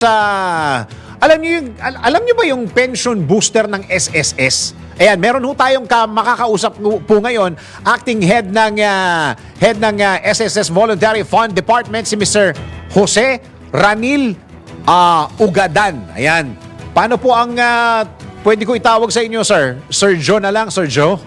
sa alam niyo yung al- alam niyo ba yung pension booster ng SSS? Ayan, meron ho tayong ka, makakausap po ngayon acting head ng ah, head ng ah, SSS Voluntary Fund Department si Mr. Jose Ranil ah, Ugadan. Ayan. Paano po ang ah, pwede ko itawag sa inyo, sir? Sir Joe na lang, Sir Joe.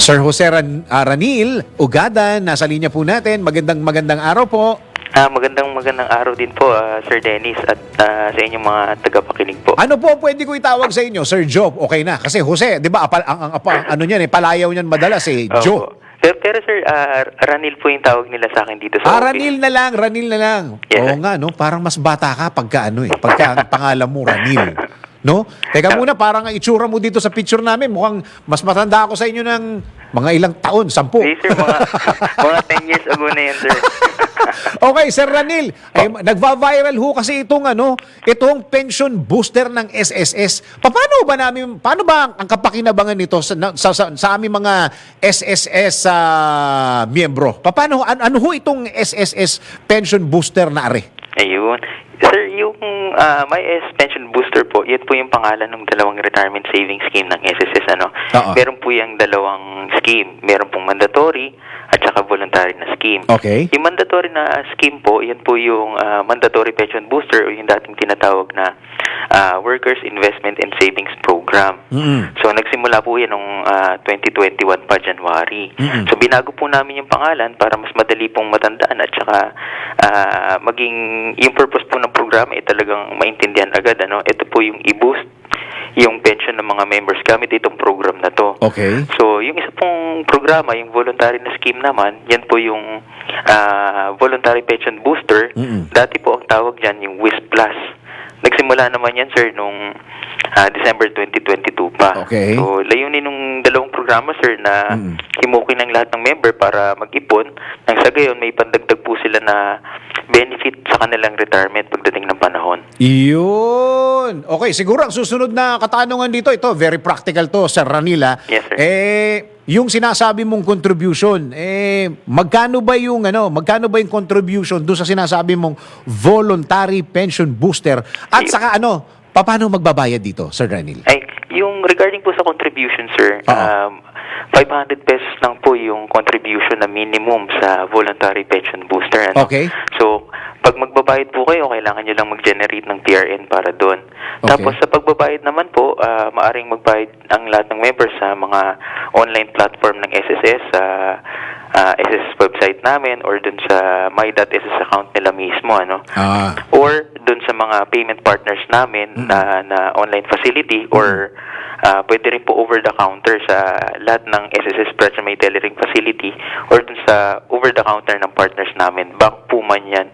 Sir Jose Ran- ah, Ranil Ugadan, nasa linya po natin. Magandang magandang araw po. Ah, magandang magandang araw din po, ah, Sir Dennis at ah, sa inyong mga tagapakinig po. Ano po ang pwede ko itawag sa inyo? Sir Joe, okay na. Kasi Jose, di ba, apal, ang, ang, apa, ano niyan eh, palayaw niyan madalas eh, Opo. Joe. Pero, pero sir, ah, Ranil po yung tawag nila sa akin dito Ah, sa office. Ranil na lang, Ranil na lang. Yes, Oo sir. nga, no? Parang mas bata ka pagka ano eh, pagka ang pangalan mo, Ranil. No? Teka muna, parang ang itsura mo dito sa picture namin, mukhang mas matanda ako sa inyo ng mga ilang taon, sampu. Hey, sir, mga, mga 10 years ago na yan, sir. Okay, Sir Ranil, ay, nagva-viral ho kasi itong ano, itong pension booster ng SSS. Paano ba namin paano ba ang kapakinabangan nito sa sa, sa, sa aming mga SSS sa miyembro? Paano ano, ano ho itong SSS pension booster na are? Ayun. Sir, yung ah, My S Pension Booster po, yan po yung pangalan ng dalawang retirement savings scheme ng SSS. Ano? Oo. Meron po yung dalawang scheme. Meron pong mandatory at saka voluntary na scheme. Okay. Yung mandatory na scheme po, yan po yung ah, mandatory pension booster o yung dating tinatawag na ah, Workers Investment and Savings Program. Mm-mm. So nagsimula po yan noong ah, 2021 pa January. Mm-mm. So binago po namin yung pangalan para mas madali pong matandaan at saka ah, maging yung purpose po ng programa ay talagang maintindihan agad ano. Ito po yung i-boost yung pension ng mga members gamit itong program na to. Okay. So, yung isa pong programa, yung voluntary na scheme naman, yan po yung ah, voluntary pension booster. Mm-mm. Dati po ang tawag dyan, yung WIS Plus. Nagsimula naman yan, sir, nung ah, December 2022 pa. Okay. So, layunin nung dalawang programa, sir, na Mm. himukin ng lahat ng member para mag-ipon. Nang sa gayon, may pandagdag po sila na benefit sa kanilang retirement pagdating ng panahon. Iyon. Okay, siguro ang susunod na katanungan dito, ito, very practical to, Sir Ranila. Yes, sir. Eh, yung sinasabi mong contribution, eh, magkano ba yung, ano, magkano ba yung contribution doon sa sinasabi mong voluntary pension booster? At saka ano, paano magbabayad dito, Sir Ranil? Ay, yung regarding po sa contribution, sir, Oo. um, 500 pesos lang po yung contribution na minimum sa voluntary pension booster. Ano? Okay. So, pag magbabayad po kayo, kailangan nyo lang mag-generate ng TRN para doon. Okay. Tapos sa pagbabayad naman po, ah, maaring magbayad ang lahat ng members sa mga online platform ng SSS, sa ah, SSS website namin or dun sa my.ss account nila mismo. Ano? Ah, or doon sa mga payment partners namin na, na online facility or ah, pwede rin po over the counter sa lahat ng SSS Present May Tellering Facility or doon sa over the counter ng partners namin bank po man yan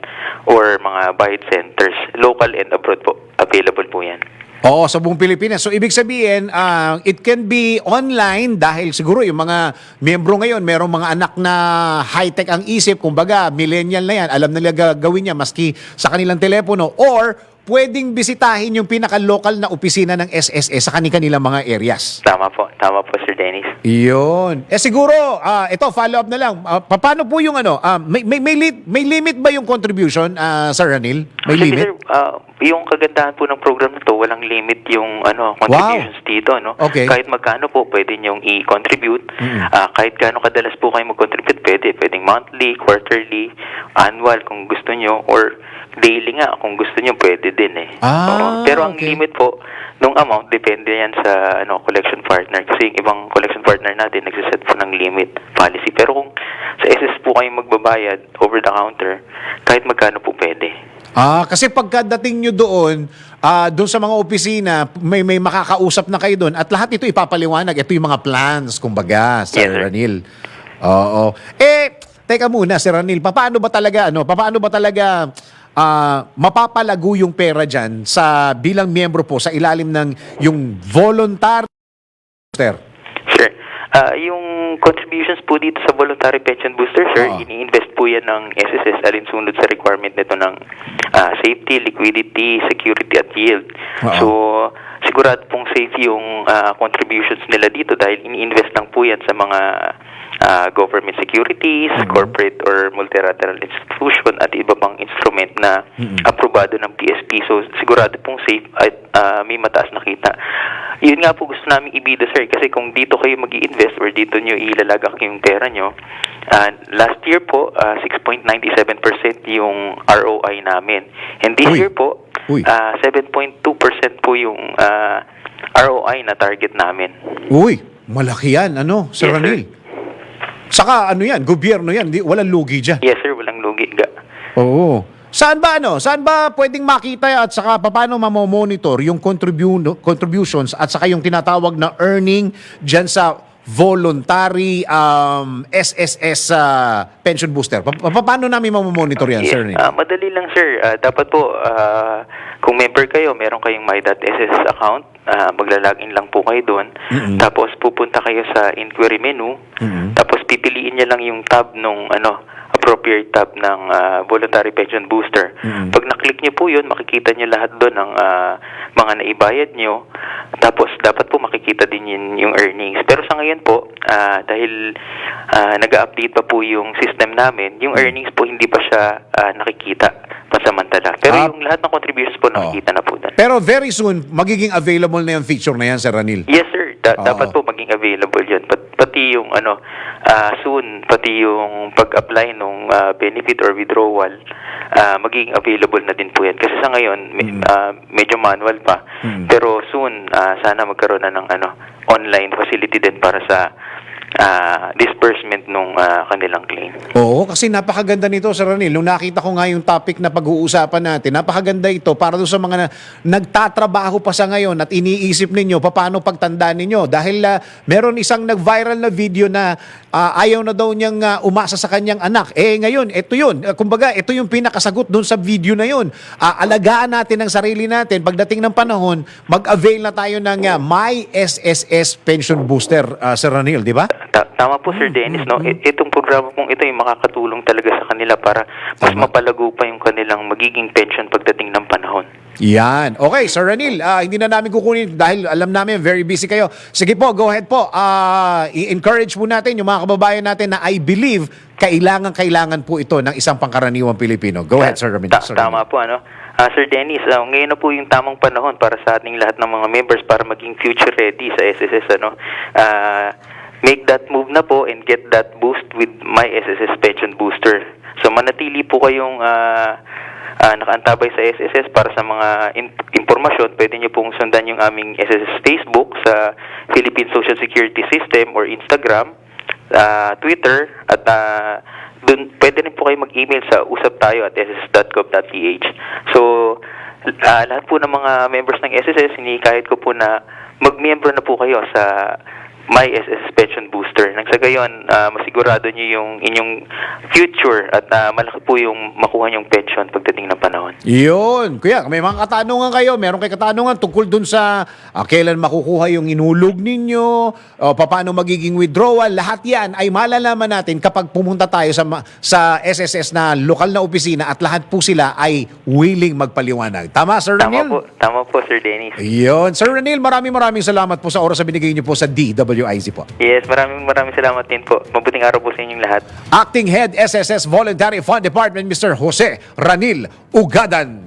or mga bayad centers local and abroad po available po yan. Oo, sa buong Pilipinas. So, ibig sabihin, ah, it can be online dahil siguro yung mga miyembro ngayon, merong mga anak na high-tech ang isip, kumbaga, millennial na yan, alam nila gagawin niya maski sa kanilang telepono, or pwedeng bisitahin yung pinaka-local na opisina ng SSS sa kanilang mga areas. tama po tama po Sir Dennis Iyon. Eh siguro, ah, ito, follow up na lang. Ah, pa- paano po yung ano, ah, may, may, may, li- may limit ba yung contribution, ah, Sir Ranil? May Actually, limit? sir, ah, yung kagandahan po ng program na to, walang limit yung ano contributions dito, no? Okay. Kahit magkano po pwede niyong i-contribute. Mm. Ah, kahit gaano kadalas po kayo mag-contribute, pwede. Pwedeng monthly, quarterly, annual kung gusto niyo or daily nga kung gusto niyo pwede din eh. Ah, Oo. Pero ang okay. limit po nung amount depende yan sa ano collection partner kasi yung ibang collection partner natin nagsiset po ng limit policy. Pero kung sa SS po kayo magbabayad over the counter, kahit magkano po pwede. Ah, kasi pagkadating nyo doon, ah, doon sa mga opisina, may may makakausap na kayo doon at lahat ito ipapaliwanag. Ito yung mga plans, kumbaga, Sir Yes, sir. Ranil. Oo. Eh, teka muna, Sir Ranil, paano ba talaga, ano, paano ba talaga ah, mapapalago yung pera dyan sa bilang miyembro po sa ilalim ng yung voluntary Sir. Sir, ah yung contributions po dito sa voluntary pension booster, sir, Oo. ini-invest po yan ng SSS alinsunod sa requirement nito ng ah, safety, liquidity, security at yield. Oo. So, sigurado pong safe yung ah, contributions nila dito dahil ini-invest lang po yan sa mga ah, government securities, corporate or multilateral institution at iba pang instrument na aprobado ng PSP. So sigurado pong safe at ah, may mataas na kita. Yun nga po gusto namin ibida sir kasi kung dito kayo mag invest or dito nyo ilalagak yung pera nyo, ah, last year po ah, 6.97% yung ROI namin. And this Uy. year po, Uy. ah, 7.2% po yung ah, ROI na target namin. Uy, malaki yan, ano, Sir Yes, sir. Ranil. Saka ano yan, gobyerno yan, di, walang lugi dyan. Yes sir, walang lugi. Ga. Oo. Saan ba ano? Saan ba pwedeng makita at saka paano mamomonitor yung contribu- contributions at saka yung tinatawag na earning dyan sa voluntary um, SSS uh, pension booster? Pa- pa- paano namin mamomonitor yan, sir? Neil? ah, madali lang sir. Ah, dapat po, ah, kung member kayo, meron kayong my.ss account, ah, maglalagin lang po kayo doon. Tapos pupunta kayo sa inquiry menu. Tapos pipiliin niya lang yung tab nung ano, appropriate tab ng ah, voluntary pension booster. Pag na-click niyo po yun, makikita niyo lahat doon ng ah, mga naibayad niyo. Tapos dapat po makikita din yun yung earnings. Pero sa ngayon po, ah, dahil ah, nag-update pa po yung system namin, yung earnings po hindi pa siya ah, nakikita pansamantala. Pero Ah. yung lahat ng contributors po nakikita na po doon. Pero very soon, magiging available na yung feature na yan, Sir Ranil. Yes Da- Oo. dapat po maging available 'yun. Pat- pati yung ano ah, soon, pati yung pag-apply ng benefit or withdrawal, ah, magiging available na din po 'yan. Kasi sa ngayon me- Mm. ah, medyo manual pa. Mm. Pero soon ah, sana magkaroon na ng ano online facility din para sa ah, disbursement nung ah, kanilang claim. Oo, kasi napakaganda nito, Sir Ranil. Nung nakita ko nga yung topic na pag-uusapan natin, napakaganda ito para doon sa mga na, nagtatrabaho pa sa ngayon at iniisip ninyo paano pagtandaan ninyo. Dahil ah, meron isang nag-viral na video na ah, ayaw na daw niyang ah, umasa sa kanyang anak. Eh ngayon, ito yun. Ah, kumbaga, ito yung pinakasagot doon sa video na yun. Ah, alagaan natin ang sarili natin. Pagdating ng panahon, mag-avail na tayo ng ah, My SSS Pension Booster, ah, Sir Ranil, di ba? Ta- tama po Sir Dennis, no? I- itong programa pong ito yung makakatulong talaga sa kanila para mas Tama. mapalago pa yung kanilang magiging pension pagdating ng panahon. Yan. Okay, Sir Ranil, ah, hindi na namin kukunin dahil alam namin very busy kayo. Sige po, go ahead po. Ah, i-encourage po natin yung mga kababayan natin na I believe kailangan-kailangan po ito ng isang pangkaraniwang Pilipino. Go ahead, Sir Ranil. Ta- Sir tama po ano. Ah, Sir Dennis, ah, ngayon na po yung tamang panahon para sa ating lahat ng mga members para maging future ready sa SSS ano. Ah, make that move na po and get that boost with my SSS pension booster. So manatili po kayong ah, ah, nakaantabay sa SSS para sa mga in- impormasyon, pwede niyo pong sundan yung aming SSS Facebook sa Philippine Social Security System or Instagram, ah, Twitter, at ah, dun, pwede rin po kayo mag-email sa usap tayo at ss.gov.ph. So, ah, lahat po ng mga members ng SSS, hinikahit ko po na mag-member na po kayo sa My SSS Pension Booster. Nang sa gayon, ah, masigurado niyo yung inyong future at ah, malaki po yung makuha niyong pension pagdating ng panahon. Yun. Kuya, may mga katanungan kayo. Meron kayo katanungan tungkol dun sa ah, kailan makukuha yung inulog ninyo, o paano magiging withdrawal. Lahat yan ay malalaman natin kapag pumunta tayo sa, sa SSS na lokal na opisina at lahat po sila ay willing magpaliwanag. Tama, Sir Tama Ranil? po, tama po Sir Dennis. Yun. Sir Ranil, maraming maraming salamat po sa oras na binigay niyo po sa DWIC po. Yes, maraming maraming salamat din po. Mabuting araw po sa inyong lahat. Acting Head SSS Voluntary Fund Department, Mr. Jose Ranil Ugadan.